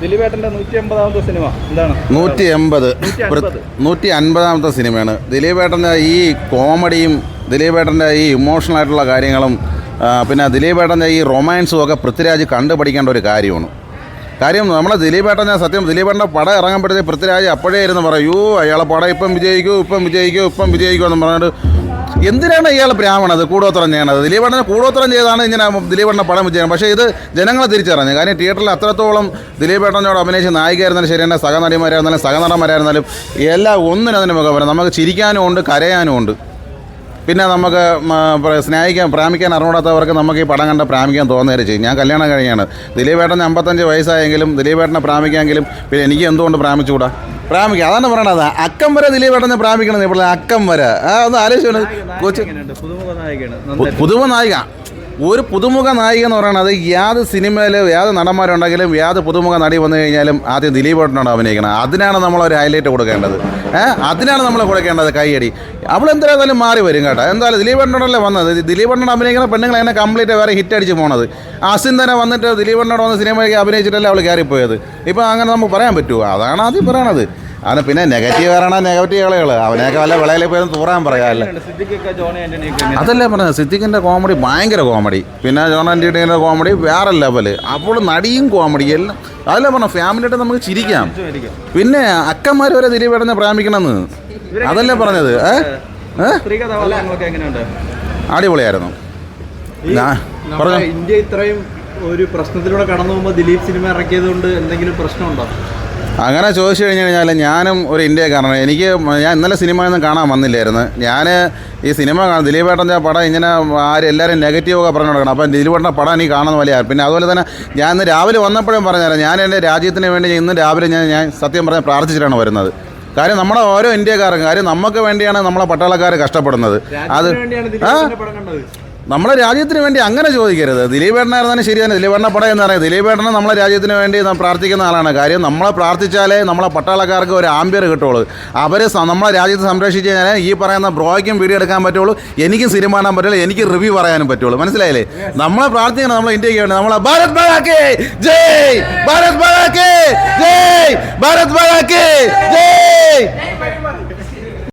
ദിലീപേട്ടന്റെ നൂറ്റി എൺപതാമത്തെ സിനിമ എന്താണ്? നൂറ്റി എൺപത് നൂറ്റി അൻപതാമത്തെ സിനിമയാണ്. ദിലീപേട്ടന്റെ ഈ കോമഡിയും ദിലീപേട്ടന്റെ ഈ ഇമോഷണൽ ആയിട്ടുള്ള കാര്യങ്ങളും പിന്നെ ദിലീപേട്ടന്റെ ഈ റൊമാൻസും ഒക്കെ പൃഥ്വിരാജ് കണ്ടുപഠിക്കേണ്ട ഒരു കാര്യമാണ്. കാര്യം നമ്മളെ ഞാൻ സത്യം ദിലീപേട്ടന്റെ പടം ഇറങ്ങുമ്പോഴത്തേക്ക് പൃഥ്വിരാജ് അപ്പോഴേ ഇരുന്ന് പറയൂ അയാളെ പടം ഇപ്പം വിജയിക്കൂ ഇപ്പം വിജയിക്കൂ ഇപ്പം വിജയിക്കൂ എന്ന് പറഞ്ഞിട്ട് എന്തിനാണ് ഇയാൾ ബ്രാഹ്മണത്? കൂടോത്രം ചെയ്യണത്? ദിലീപേട്ടനെ കൂടോത്രം ചെയ്താണ് ഇങ്ങനെ ദിലീപേട്ടന്റെ പടം വിജയം. പക്ഷേ ഇത് ജനങ്ങളെ തിരിച്ചറിഞ്ഞു. കാരണം തിയേറ്ററിൽ അത്രത്തോളം ദിലീപേട്ടനോട് അഭിനയിച്ച നായികയായിരുന്നാലും ശരി തന്നെ സഹനടിമാരായിരുന്നാലും സഹനടന്മാരായിരുന്നാലും എല്ലാം ഒന്നിനും അതിന് മുഖം നമുക്ക് ചിരിക്കാനും ഉണ്ട് കരയാനും ഉണ്ട്. പിന്നെ നമുക്ക് സ്നേഹിക്കാൻ പ്രാമിക്കാൻ അറിഞ്ഞൂടാത്തവർക്ക് നമുക്ക് ഈ പടം കണ്ട പ്രാമിക്കാൻ തോന്നുകയും ചെയ്യും. ഞാൻ കല്യാണം കഴിഞ്ഞാണ്. ദിലീപേട്ടൻ അമ്പത്തഞ്ച് വയസ്സായെങ്കിലും ദിലീപേട്ടനെ പ്രാമിക്കാമെങ്കിലും പിന്നെ എനിക്ക് എന്തുകൊണ്ട് പ്രാമിച്ചുകൂടാ? പ്രാമിക്കാം. അതാണ് പറയണത്. അക്കം വരെ ദിലീപ് ഏട്ടനെ പ്രാമിക്കണം ഇപ്പോൾ അക്കം വരെ. ആ ഒന്ന് ആലോചിച്ചു കൊച്ചു പുതുമ നായിക. ഒരു പുതുമുഖ നായിക എന്ന് പറയുന്നത് യാത് സിനിമയിൽ യാത് നടന്മാരുണ്ടെങ്കിലും യാത് പുതുമുഖ നടി വന്നു കഴിഞ്ഞാലും ആദ്യം ദിലീപ് ദിലീപേട്ടനോട് അഭിനയിക്കണം അതിനാണ് നമ്മൾ ഒരു ഹൈലൈറ്റ് കൊടുക്കേണ്ടത്. ഏഹ് അതിനാണ് നമ്മൾ കൊടുക്കേണ്ടത് കൈയടി അവൾ എന്തായാലും മാറി വരും കേട്ടോ. എന്തായാലും ദിലീപേട്ടനോടല്ലേ വന്നത്? ദിലീപേട്ടനോട് അഭിനയിക്കുന്ന പെണ്ണുങ്ങൾ എന്നെ കംപ്ലീറ്റ് വേറെ ഹിറ്റ് അടിച്ച് പോണത്. അസിൻ തന്നെ വന്നിട്ട് ദിലീപേട്ടനോട് വന്ന സിനിമയ്ക്ക് അഭിനയിച്ചിട്ടല്ലേ അവൾ കയറിപ്പോയത്. ഇപ്പം അങ്ങനെ നമുക്ക് പറയാൻ പറ്റുമോ അതാണ് ആദ്യം പറയണത്. അത് പിന്നെ നെഗറ്റീവ് കാരണം നെഗറ്റീവ് കളികൾ അവനെയൊക്കെ വല്ല വിളയിൽ പോയി തൂറാൻ പറയാമല്ലേ? അതല്ലേ പറഞ്ഞത്. സിദ്ദിഖിന്റെ കോമഡി ഭയങ്കര കോമഡി പിന്നെ ജോൺ ആന്റിയുടെ കോമഡി വേറെ ലെവൽ അപ്പോൾ നടിയും കോമഡി എല്ലാം. അതല്ലേ പറഞ്ഞ ഫാമിലിയായിട്ട് നമുക്ക് ചിരിക്കാം. പിന്നെ അക്കന്മാർ വരെ ദിലീപേട്ടനെ പ്രാമിക്കണമെന്ന് അതല്ലേ പറഞ്ഞത്? അടിപൊളിയായിരുന്നു. ഞാൻ ഇന്ത്യ ഇത്രയും ഒരു പ്രശ്നത്തിലൂടെ കടന്നു പോകുമ്പോൾ ദിലീപ് സിനിമ ഇറക്കിയത് കൊണ്ട് എന്തെങ്കിലും പ്രശ്നമുണ്ടോ? അങ്ങനെ ചോദിച്ചു കഴിഞ്ഞു കഴിഞ്ഞാൽ ഞാനും ഒരു ഇന്ത്യക്കാരനാണ് എനിക്ക് ഞാൻ ഇന്നലെ സിനിമയൊന്നും കാണാൻ വന്നില്ലായിരുന്നു. ഞാൻ ഈ സിനിമ കാണാൻ ദിലീപേട്ടന്റെ പടം ഇങ്ങനെ ആരും എല്ലാവരും നെഗറ്റീവൊക്കെ പറഞ്ഞു കൊടുക്കണം. അപ്പം ദിലീപേട്ടന്റെ പടം എനിക്ക് കാണുന്ന വലിയ പിന്നെ അതുപോലെ തന്നെ ഞാൻ ഇന്ന് രാവിലെ വന്നപ്പോഴും പറഞ്ഞുതരാം ഞാൻ എന്റെ രാജ്യത്തിന് വേണ്ടി ഇന്ന് രാവിലെ ഞാൻ ഞാൻ സത്യം പറഞ്ഞ് പ്രാർത്ഥിച്ചിട്ടാണ് വരുന്നത്. കാര്യം നമ്മുടെ ഓരോ ഇന്ത്യക്കാരും കാര്യം നമുക്ക് വേണ്ടിയാണ് നമ്മളെ പട്ടാളക്കാർ കഷ്ടപ്പെടുന്നത്. അത് ആ? നമ്മുടെ രാജ്യത്തിന് വേണ്ടി അങ്ങനെ ചോദിക്കരുത്. ദിലീപ് ഏട്ടനായിരുന്നു ശരി തന്നെ. ദിലീപേട്ടനെ പടം എന്ന് പറയുന്നത് ദിലീപ് ഏട്ടനെ നമ്മളെ രാജ്യത്തിന് വേണ്ടി പ്രാർത്ഥിക്കുന്ന ആളാണ്. കാര്യം നമ്മളെ പ്രാർത്ഥിച്ചാലേ നമ്മളെ പട്ടാളക്കാർക്ക് ഒരു ആംബിയർ കിട്ടുള്ളൂ. അവരെ നമ്മളെ രാജ്യത്ത് സംരക്ഷിച്ച് കഴിഞ്ഞാൽ ഈ പറയുന്ന ബ്രോയ്ക്കും വീഡിയോ എടുക്കാൻ പറ്റുള്ളൂ. എനിക്കും സിനിമ കാണാൻ പറ്റുള്ളൂ. എനിക്ക് റിവ്യൂ പറയാനും പറ്റുള്ളൂ. മനസ്സിലായില്ലേ? നമ്മളെ പ്രാർത്ഥിക്കണം നമ്മളെ ഇന്ത്യയ്ക്ക് വേണ്ടി നമ്മളെ ഭാരത് മാതാക്കേ ജയ്! ഭാരത് ജയ്! ഭാരത് ജയ്!